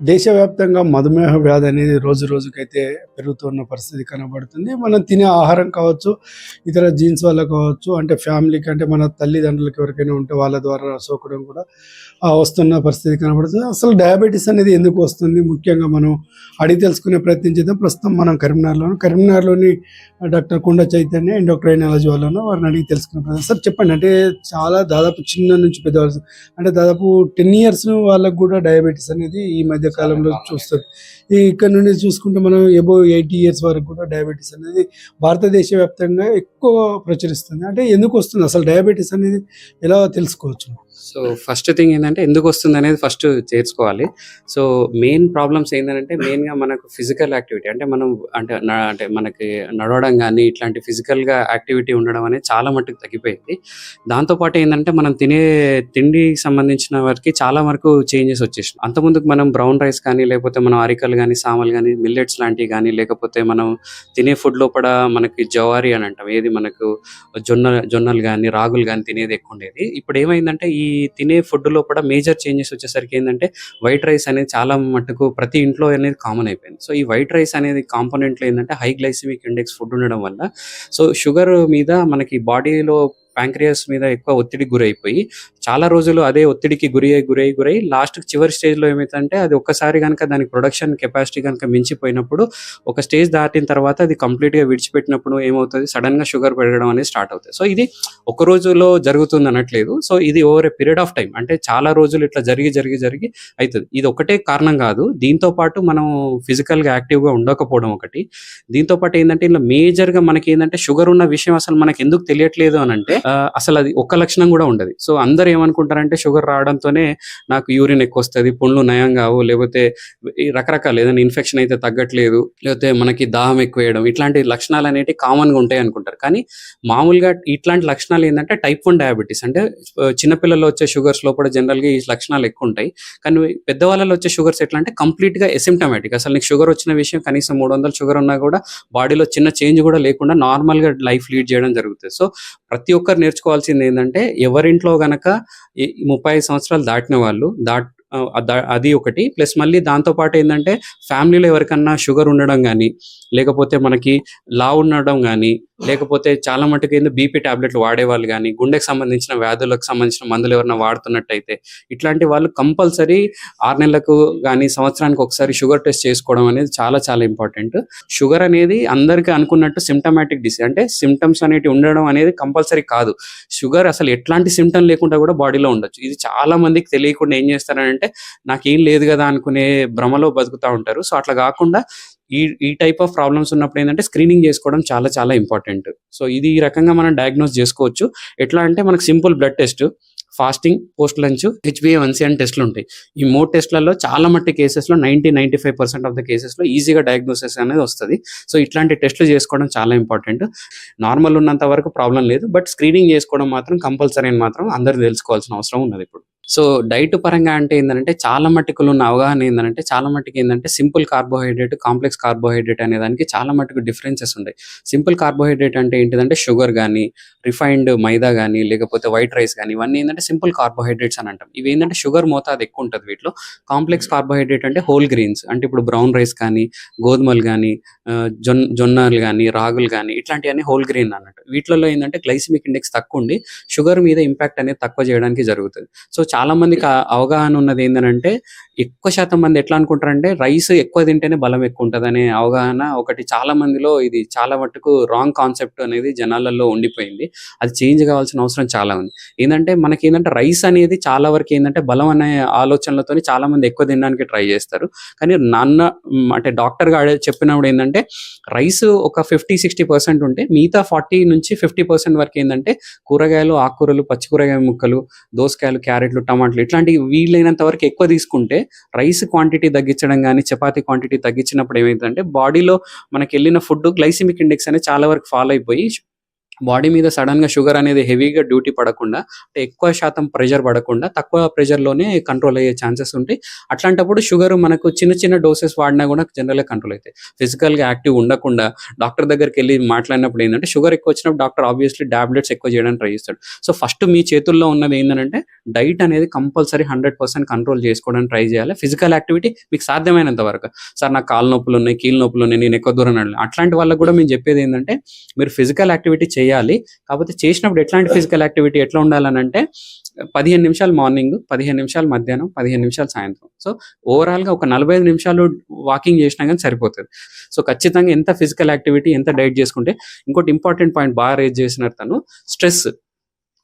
దేశవ్యాప్తంగా మధుమేహ వ్యాధి అనేది రోజు రోజుకైతే పెరుగుతున్న పరిస్థితి కనబడుతుంది. మనం తినే ఆహారం కావచ్చు ఇతర జీన్స్ వల్ల కావచ్చు అంటే ఫ్యామిలీకి అంటే మన తల్లిదండ్రులకి ఎవరికైనా ఉంటే వాళ్ళ ద్వారా సోకడం కూడా వస్తున్న పరిస్థితి కనబడుతుంది. అసలు డయాబెటీస్ అనేది ఎందుకు వస్తుంది? ముఖ్యంగా మనం అడిగి తెలుసుకునే ప్రయత్నం చేద్దాం. ప్రస్తుతం మనం కరీంనగర్లోను కరీంనగర్లోని డాక్టర్ కొండ చైతన్య ఎండోక్రైనాలజీ వాళ్ళను వారిని అడిగి తెలుసుకునే ప్రయత్నం సార్ చెప్పండి. అంటే చాలా దాదాపు చిన్న నుంచి పెద్దవాళ్ళు అంటే దాదాపు టెన్ ఇయర్స్ వాళ్ళకు కూడా డయాబెటీస్ అనేది ఈ మధ్య కాలంలో చూస్తుంది ఇక్కడ నుండి చూసుకుంటే మనం ఎబో ఎయిటీ ఇయర్స్ వరకు కూడా డయాబెటీస్ అనేది భారతదేశ వ్యాప్తంగా ఎక్కువ ప్రచురిస్తుంది. అంటే ఎందుకు వస్తుంది? అసలు డయాబెటీస్ అనేది ఎలా తెలుసుకోవచ్చు? సో ఫస్ట్ థింగ్ ఏంటంటే ఎందుకు వస్తుంది అనేది ఫస్ట్ చేర్చుకోవాలి. సో మెయిన్ ప్రాబ్లమ్స్ ఏంటంటే మెయిన్గా మనకు ఫిజికల్ యాక్టివిటీ అంటే మనం అంటే అంటే మనకి నడవడం కానీ ఇట్లాంటి ఫిజికల్గా యాక్టివిటీ ఉండడం అనేది చాలా మట్టుకు తగ్గిపోయింది. దాంతోపాటు ఏంటంటే మనం తినే తిండికి సంబంధించిన వారికి చాలా వరకు చేంజెస్ వచ్చేసినాయి. అంతకుముందుకు మనం బ్రౌన్ రైస్ కానీ లేకపోతే మనం అరికలు కానీ సామలు కానీ మిల్లెట్స్ లాంటివి కానీ లేకపోతే మనం తినే ఫుడ్ లోపల మనకి జవారి అని అంటాం. ఏది మనకు జొన్న జొన్నలు కానీ రాగులు కానీ తినేది ఎక్కువ ఉండేది. ఇప్పుడు ఏమైందంటే ఈ తినే ఫుడ్ లోపల మేజర్ చేంజెస్ వచ్చేసరికి ఏంటంటే వైట్ రైస్ అనేది చాలా మటుకు ప్రతి ఇంట్లో అనేది కామన్ అయిపోయింది. సో ఈ వైట్ రైస్ అనేది కాంపోనెంట్లో ఏంటంటే హై గ్లైసిమిక్ ఇండెక్స్ ఫుడ్ ఉండడం వల్ల సో షుగర్ మీద మనకి బాడీలో ప్యాంక్రియాస్ మీద ఎక్కువ ఒత్తిడి గురైపోయి చాలా రోజులు అదే ఒత్తిడికి గురి అయి గురై గురై లాస్ట్ చివరి స్టేజ్లో ఏమైందంటే అది ఒక్కసారి కనుక దాని ప్రొడక్షన్ కెపాసిటీ కనుక మించిపోయినప్పుడు ఒక స్టేజ్ దాటిన తర్వాత అది కంప్లీట్గా విడిచిపెట్టినప్పుడు ఏమవుతుంది? సడన్గా షుగర్ పెరగడం అనేది స్టార్ట్ అవుతుంది. సో ఇది ఒక రోజులో జరుగుతుంది అనట్లేదు. సో ఇది over a period of time అంటే చాలా రోజులు ఇట్లా జరిగి జరిగి జరిగి అవుతుంది ఇది ఒకటే కారణం కాదు. దీంతో పాటు మనం ఫిజికల్గా యాక్టివ్గా ఉండకపోవడం ఒకటి. దీంతో పాటు ఏంటంటే ఇలా మేజర్గా మనకి ఏంటంటే షుగర్ ఉన్న విషయం అసలు మనకి ఎందుకు తెలియట్లేదు అని అంటే అసలు అది ఒక్క లక్షణం కూడా ఉండదు. సో అందరు ఏమనుకుంటారంటే షుగర్ రావడంతోనే నాకు యూరిన్ ఎక్కువ వస్తుంది పుండ్లు నయం కావు లేకపోతే ఈ రకరకాల ఏదైనా ఇన్ఫెక్షన్ అయితే తగ్గట్లేదు లేకపోతే మనకి దాహం ఎక్కువ వేయడం ఇట్లాంటి లక్షణాలు అనేవి కామన్గా ఉంటాయి అనుకుంటారు. కానీ మామూలుగా ఇట్లాంటి లక్షణాలు ఏంటంటే టైప్ వన్ డయాబెటీస్. అంటే చిన్నపిల్లల్లో వచ్చే షుగర్స్ లోపల జనరల్గా ఈ లక్షణాలు ఎక్కువ ఉంటాయి. కానీ పెద్దవాళ్ళలో వచ్చే షుగర్స్ ఎట్లా అంటే కంప్లీట్గా ఎసిమ్టమాటిక్ అసలు నీకు షుగర్ వచ్చిన విషయం కనీసం మూడు వందల షుగర్ ఉన్నా కూడా బాడీలో చిన్న చేంజ్ కూడా లేకుండా నార్మల్గా లైఫ్ లీడ్ చేయడం జరుగుతుంది. సో ప్రతి ఒక్కరు నేర్చుకోవాల్సింది ఏంటంటే ఎవరింట్లో గనక ఈ ముప్పై ఐదు సంవత్సరాలు దాటిన వాళ్ళు దాట్ అది ఒకటి. ప్లస్ మళ్ళీ దాంతోపాటు ఏంటంటే ఫ్యామిలీలో ఎవరికన్నా షుగర్ ఉండడం కానీ లేకపోతే మనకి లా ఉండడం కానీ లేకపోతే చాలా మటుకు ఏందో బీపీ ట్యాబ్లెట్లు వాడేవాళ్ళు కానీ గుండెకి సంబంధించిన వ్యాధులకు సంబంధించిన మందులు ఎవరైనా వాడుతున్నట్టయితే ఇట్లాంటి వాళ్ళు కంపల్సరీ ఆరు నెలలకు కానీ సంవత్సరానికి ఒకసారి షుగర్ టెస్ట్ చేసుకోవడం అనేది చాలా చాలా ఇంపార్టెంట్. షుగర్ అనేది అందరికీ అనుకున్నట్టు సిమ్టమాటిక్ డిసీజ్ అంటే సిమ్టమ్స్ అనేవి ఉండడం అనేది కంపల్సరీ కాదు. షుగర్ అసలు ఎట్లాంటి సిమ్టమ్ లేకుండా కూడా బాడీలో ఉండొచ్చు. ఇది చాలా మందికి తెలియకుండా ఏం చేస్తారంటే నాకేం లేదు కదా అనుకునే భ్రమలో బతుకుతూ ఉంటారు. సో అట్లా కాకుండా ఈ ఈ టైప్ ఆఫ్ ప్రాబ్లమ్స్ ఉన్నప్పుడు ఏంటంటే స్క్రీనింగ్ చేసుకోవడం చాలా చాలా ఇంపార్టెంట్ సో ఇది ఈ రకంగా మనం డయాగ్నోస్ చేసుకోవచ్చు. ఎట్లా అంటే మనకు simple blood test fasting post lunch హెచ్బిఏవన్సీ అని టెస్ట్లు ఉంటాయి. ఈ మూడు టెస్ట్లలో చాలా మట్టి కేసెస్లో ninety ninety five percent of the కేసెస్లో ఈజీగా డయాగ్నోసిస్ అనేది వస్తుంది. సో ఇట్లాంటి టెస్ట్లు చేసుకోవడం చాలా ఇంపార్టెంట్ నార్మల్ ఉన్నంత వరకు ప్రాబ్లం లేదు. బట్ స్క్రీనింగ్ చేసుకోవడం మాత్రం కంపల్సరీ అని మాత్రం అందరూ తెలుసుకోవాల్సిన అవసరం ఉన్నది ఇప్పుడు. సో డైట్ పరంగా అంటే ఏంటంటే చాలా మట్టుకులు ఉన్న అవగాహన ఏంటంటే చాలా మట్టుకు ఏంటంటే సింపుల్ కార్బోహైడ్రేట్ కాంప్లెక్స్ కార్బోహైడ్రేట్ అనే దానికి చాలా మట్టుకు డిఫరెన్సెస్ ఉంటాయి. సింపుల్ కార్బోహైడ్రేట్ అంటే ఏంటిదంటే షుగర్ కానీ రిఫైన్డ్ మైదా కానీ లేకపోతే వైట్ రైస్ కానీ ఇవన్నీ ఏంటంటే సింపుల్ కార్బోహైడ్రేట్స్ అని అంటాం. ఇవి ఏంటంటే షుగర్ మోతాదు ఎక్కువ ఉంటుంది వీటిలో. కాంప్లెక్స్ కార్బోహైడ్రేట్ అంటే హోల్ గ్రీన్స్ అంటే ఇప్పుడు బ్రౌన్ రైస్ కానీ గోధుమలు కానీ జొన్ జొన్నలు కానీ రాగులు కానీ ఇట్లాంటివన్నీ హోల్ గ్రీన్ అన్నట్టు. వీటిలో ఏంటంటే గ్లైసిమిక్ ఇండెక్స్ తక్కువ ఉండి షుగర్ మీద ఇంపాక్ట్ అనేది తక్కువ చేయడానికి జరుగుతుంది. సో చాలా మందికి అవగాహన ఉన్నది ఏంటంటే ఎక్కువ శాతం మంది ఎట్లా అనుకుంటారంటే రైస్ ఎక్కువ తింటేనే బలం ఎక్కువ ఉంటుంది అనే అవగాహన ఒకటి చాలా మందిలో ఇది చాలా మట్టుకు రాంగ్ కాన్సెప్ట్ అనేది జనాలలో ఉండిపోయింది. అది చేంజ్ కావాల్సిన అవసరం చాలా ఉంది. ఏంటంటే మనకి ఏంటంటే రైస్ అనేది చాలా వరకు ఏంటంటే బలం అనే ఆలోచనలతో చాలా మంది ఎక్కువ తినడానికి ట్రై చేస్తారు. కానీ నాన్న అంటే డాక్టర్ గారు చెప్పినప్పుడు ఏంటంటే రైస్ ఒక ఫిఫ్టీ సిక్స్టీ పర్సెంట్ ఉంటే మిగతా ఫార్టీ నుంచి ఫిఫ్టీ పర్సెంట్ వరకు ఏంటంటే కూరగాయలు ఆకుకూరలు పచ్చి కూరగాయ ముక్కలు దోసకాయలు క్యారెట్లు టమాటాలు. ఇట్లాంటివి వీలైనంత వరకు ఎక్కువ తీసుకుంటే రైస్ క్వాంటిటీ తగ్గించడం కానీ చపాతీ క్వాంటిటీ తగ్గించినప్పుడు ఏమైందంటే బాడీలో మనకి వెళ్ళిన ఫుడ్ గ్లైసిమిక్ ఇండెక్స్ అనేది చాలా వరకు ఫాలో అయిపోయి బాడీ మీద సడన్‌గా షుగర్ అనేది హెవీగా డ్యూటీ పడకుండా ఎక్కువ శాతం ప్రెషర్ పడకుండా తక్కువ ప్రెషర్‌లోనే కంట్రోల్ అయ్యే ఛాన్సెస్ ఉంటాయి. అట్లాంటప్పుడు షుగర్ మనకు చిన్న చిన్న డోసెస్ వాడినా కూడా జనరల్‌గా కంట్రోల్ అవుతాయి ఫిజికల్‌గా యాక్టివ్ ఉండకుండా డాక్టర్ దగ్గరికి వెళ్ళి మాట్లాడినప్పుడు ఏంటంటే షుగర్ ఎక్కువ వచ్చినప్పుడు డాక్టర్ ఆబ్వియస్‌లీ టాబ్లెట్స్ ఎక్కువ చేయడానికి ట్రై చేస్తాడు. సో, ఫస్ట్ మీ చేతుల్లో ఉన్నది ఏంటంటే డైట్ అనేది కంపల్సరీ 100% కంట్రోల్ చేసుకోవడానికి ట్రై చేయాలి. ఫిజికల్ యాక్టివిటీ మీకు సాధ్యమైనంత వరకు. సార్ నాకు కాళ్ళ నొప్పులు ఉన్నాయి కీళ్ళ నొప్పులున్నాయి, నేను ఎక్కువ దూరం అట్లాంటి వాళ్ళకి కూడా మేము చెప్పేది ఏంటంటే మీరు ఫిజికల్ యాక్టివిటీ చేయాలి. కాకపోతే చేసినప్పుడు ఎట్లాంటి ఫిజికల్ యాక్టివిటీ ఎట్లా ఉండాలనంటే 15 నిమిషాలు మార్నింగ్, 15 నిమిషాలు మధ్యాహ్నం, 15 నిమిషాలు సాయంత్రం. సో, ఓవరాల్‌గా ఒక 45 నిమిషాలు వాకింగ్ చేసినా కానీ సరిపోతుంది సో, ఖచ్చితంగా ఎంత ఫిజికల్ యాక్టివిటీ, ఎంత డైట్ చేసుకుంటే ఇంకోటి ఇంపార్టెంట్ పాయింట్ బాగా రేజ్ చేసినారు తను స్ట్రెస్.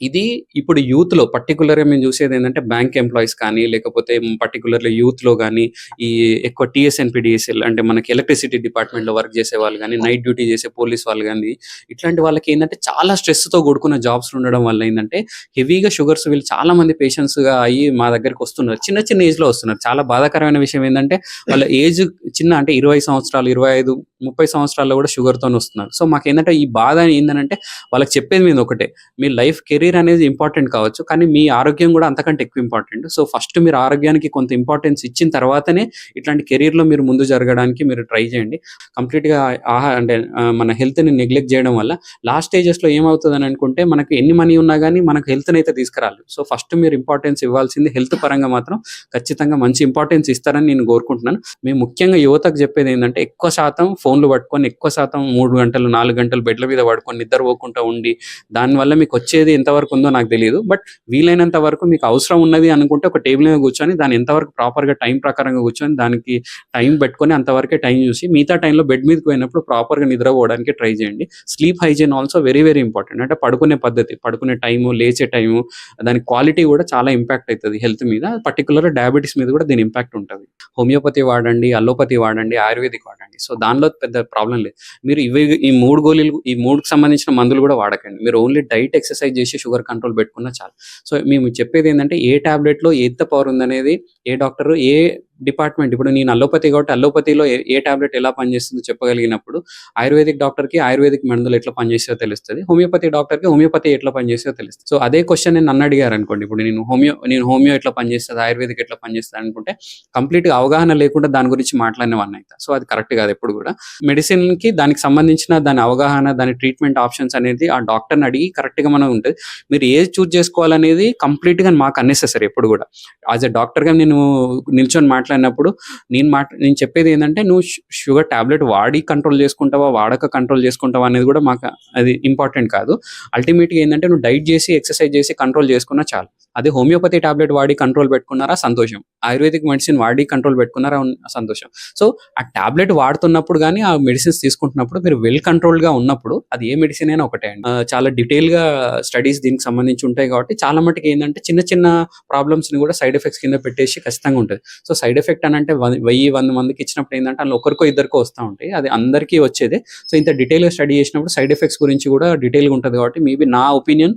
ఇది ఇప్పుడు యూత్‌లో పర్టికులర్గా మేము చూసేది ఏంటంటే బ్యాంక్ ఎంప్లాయీస్ కానీ, లేకపోతే పర్టికులర్లీ యూత్‌లో కానీ ఈ ఎక్కువ టీఎస్ఎన్పిడిఎస్ఎల్ అంటే మనకి ఎలక్ట్రిసిటీ డిపార్ట్మెంట్‌లో వర్క్ చేసే వాళ్ళు కానీ నైట్ డ్యూటీ చేసే పోలీస్ వాళ్ళు కానీ ఇట్లాంటి వాళ్ళకి ఏంటంటే చాలా స్ట్రెస్‌తో కూడుకున్న జాబ్స్ ఉండడం వల్ల ఏంటంటే హెవీగా షుగర్స్ వీళ్ళు చాలా మంది పేషెంట్స్‌గా అయ్యి మా దగ్గరికి వస్తున్నారు. చిన్న చిన్న ఏజ్‌లో వస్తున్నారు. చాలా బాధాకరమైన విషయం ఏంటంటే వాళ్ళ ఏజ్ చిన్న అంటే 20 సంవత్సరాలు, 25, 30 సంవత్సరాల్లో కూడా షుగర్తో వస్తున్నారు. సో, మాకు ఏంటంటే ఈ బాధ ఏంటంటే వాళ్ళకి చెప్పేది మీద ఒకటే. మీ లైఫ్ కెరీర్ అనేది ఇంపార్టెంట్ కావచ్చు. కానీ మీ ఆరోగ్యం కూడా అంతకంటే ఎక్కువ ఇంపార్టెంట్. సో, ఫస్ట్ మీరు ఆరోగ్యానికి కొంత ఇంపార్టెన్స్ ఇచ్చిన తర్వాతనే ఇట్లాంటి కెరీర్‌లో మీరు ముందు జరగడానికి మీరు ట్రై చేయండి. కంప్లీట్‌గా ఆహా అంటే మన హెల్త్‌ని నెగ్లెక్ట్ చేయడం వల్ల లాస్ట్ స్టేజెస్‌లో ఏమవుతుందని అనుకుంటే మనకు ఎన్ని మనీ ఉన్నా కానీ మనకు హెల్త్‌నయితే తీసుకురాలి సో, ఫస్ట్ మీరు ఇంపార్టెన్స్ ఇవ్వాల్సింది హెల్త్ పరంగా మాత్రం ఖచ్చితంగా మంచి ఇంపార్టెన్స్ ఇస్తారని నేను కోరుకుంటున్నాను. మేము ముఖ్యంగా యువతకు చెప్పేది ఏంటంటే ఎక్కువ శాతం ఫోన్‌లు పట్టుకొని, ఎక్కువ శాతం మూడు గంటలు, నాలుగు గంటలు బెడ్ల మీద పడుకొని నిద్రపోకుండా ఉండి, దానివల్ల మీకు వచ్చేది ఎంతవరకు ఉందో నాకు తెలియదు బట్ వీలైనంత వరకు మీకు అవసరం ఉన్నది అనుకుంటే ఒక టేబుల్ మీద కూర్చొని దాన్ని ఎంతవరకు ప్రాపర్‌గా టైం ప్రకారంగా కూర్చొని దానికి టైం పెట్టుకొని అంతవరకే టైం చూసి మిగతా టైంలో బెడ్ మీదకి పోయినప్పుడు ప్రాపర్‌గా నిద్రపోవడానికి ట్రై చేయండి. Sleep hygiene also very very important. అంటే పడుకునే పద్ధతి, పడుకునే టైము, లేచే టైము, దాని క్వాలిటీ కూడా చాలా ఇంపాక్ట్ అవుతుంది హెల్త్ మీద. పర్టికులర్ డయాబెటిస్ మీద కూడా దీని ఇంపాక్ట్ ఉంటుంది హోమియోపతి వాడండి, అలోపతి వాడండి, ఆయుర్వేదిక్ వాడండి. సో, దానిలో పెద్ద ప్రాబ్లం లేదు. మీరు ఇవి ఈ మూడు గోళీలు ఈ 3కి సంబంధించిన మందులు కూడా వాడకండి. మీరు ఓన్లీ డైట్, ఎక్సర్సైజ్ చేసి షుగర్ కంట్రోల్ పెట్టుకున్నా చాలు. సో, మేము చెప్పేది ఏంటంటే ఏ టాబ్లెట్‌లో ఎంత పవర్ ఉందనేది ఏ డాక్టర్ ఏ డిపార్ట్మెంట్ ఇప్పుడు నేను అలోపతి కాబట్టి అల్లోపతిలో ఏ ఏ టాబ్లెట్ ఎలా పనిచేస్తుందో చెప్పగలిగినప్పుడు ఆయుర్వేదిక్ డాక్టర్‌కి ఆయుర్వేదిక్ మందులు ఎట్లా పనిచేస్తాయో తెలుస్తుంది హోమియోపతి డాక్టర్‌కి హోమియోపతి ఎట్లా పనిచేస్తాయో తెలుస్తుంది సో, అదే క్వెషన్ నన్ను అడిగారు అనుకోండి ఇప్పుడు నేను హోమియో నేను హోమియో ఎట్లా పనిచేస్తుంది ఆయుర్వేదిక్ ఎట్లా పనిచేస్తుంది అనుకుంటే కంప్లీట్‌గా అవగాహన లేకుండా దాని గురించి మాట్లాడినవాడిని అయితే సో, అది కరెక్ట్ కాదు ఎప్పుడు కూడా. మెడిసిన్‌కి దానికి సంబంధించిన దాని అవగాహన, దాని ట్రీట్మెంట్ ఆప్షన్స్ అనేది ఆ డాక్టర్‌ని అడిగి కరెక్ట్‌గా మనం ఉంటది. మీరు ఏది చూజ్ చేసుకోవాలనేది కంప్లీట్‌గా మాకు అన్నెసెసరీ ఎప్పుడు కూడా. యాజ్ ఎ డాక్టర్‌గా నేను నిల్చొని మాట్లాడినప్పుడు నేను మాట నేను చెప్పేది ఏంటంటే నువ్వు షుగర్ టాబ్లెట్ వాడి కంట్రోల్ చేసుకుంటావా, వాడక కంట్రోల్ చేసుకుంటావా అనేది కూడా మాకు అది ఇంపార్టెంట్ కాదు. అల్టిమేట్‌గా ఏంటంటే నువ్వు డైట్ చేసి, ఎక్సర్సైజ్ చేసి కంట్రోల్ చేసుకున్నా చాలు. అదే హోమియోపతి టాబ్లెట్ వాడి కంట్రోల్ పెట్టుకున్నారా సంతోషం. ఆయుర్వేదిక్ మెడిసిన్ వాడి కంట్రోల్ పెట్టుకున్నారా సంతోషం. సో, ఆ టాబ్లెట్ వాడుతున్నప్పుడు కానీ ఆ మెడిసిన్స్ తీసుకుంటున్నప్పుడు మీరు వెల్ కంట్రోల్గా ఉన్నప్పుడు అది ఏ మెడిసిన్ అయినా ఒకటే అండి. చాలా డీటెయిల్‌గా స్టడీస్ దీనికి సంబంధించి ఉంటాయి కాబట్టి చాలా మట్టుకు ఏంటంటే చిన్న చిన్న ప్రాబ్లమ్స్‌ని కూడా సైడ్ ఎఫెక్ట్స్ కింద పెట్టేసి ఖచ్చితంగా ఉంటుంది సో, సైడ్ ఎఫెక్ట్ అని అంటే వెయ్యి వంద మందికి ఇచ్చినప్పుడు ఏంటంటే అందులో ఒకరికో ఇద్దరికో వస్తూ ఉంటాయి. అది అందరికీ వచ్చేదే. సో, ఇంత డీటెయిల్‌గా స్టడీ చేసినప్పుడు సైడ్ ఎఫెక్ట్స్ గురించి కూడా డీటెయిల్‌గా ఉంటుంది కాబట్టి మేబీ నా ఒపీనియన్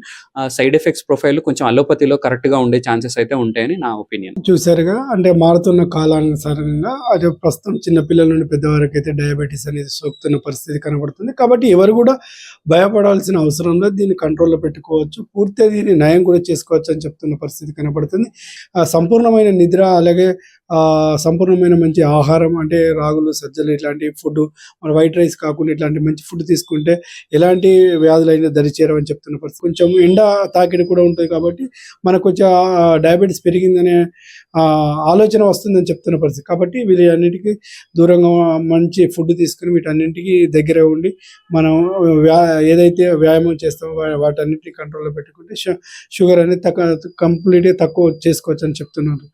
సైడ్ ఎఫెక్ట్స్ ప్రొఫైల్ కొంచెం అలోపతిలో కరెక్ట్‌గా ఉండే ఛాన్సెస్ అయితే ఉంటాయని నా ఒపీనియన్. చూసారుగా అంటే మారుతున్న కాలానుసారంగా అది ప్రస్తుతం చిన్న పిల్లల నుండి అయితే డయాబెటిస్ అనేది సోకుతున్న పరిస్థితి కనబడుతుంది. కాబట్టి ఎవరు కూడా భయపడాల్సిన అవసరం లేదు. దీన్ని కంట్రోల్‌లో పెట్టుకోవచ్చు. పూర్తిగా దీన్ని నయం కూడా చేసుకోవచ్చు అని చెప్తున్న పరిస్థితి కనబడుతుంది. సంపూర్ణమైన నిద్ర అలాగే సంపూర్ణమైన మంచి ఆహారం అంటే రాగులు, సజ్జలు ఇట్లాంటి ఫుడ్ మన వైట్ రైస్ కాకుండా ఇట్లాంటి మంచి ఫుడ్ తీసుకుంటే ఎలాంటి వ్యాధులైనా దరిచేరమని చెప్తున్న పరిస్థితి. కొంచెం ఎండ తాకిడి కూడా ఉంటుంది కాబట్టి మనకు కొంచెం డయాబెటీస్ డయాబెటిస్ పెరిగిందనే ఆలోచన వస్తుందని చెప్తున్న పరిస్థితి. కాబట్టి వీటన్నిటికీ దూరంగా మంచి ఫుడ్ తీసుకొని వీటన్నింటికి దగ్గర ఉండి మనం వ్యా ఏదైతే వ్యాయామం చేస్తామో వాటన్నిటిని కంట్రోల్‌లో పెట్టుకుంటే షుగర్ అనేది తక్కువ కంప్లీట్‌గా తక్కువ చేసుకోవచ్చని చెప్తున్నారు.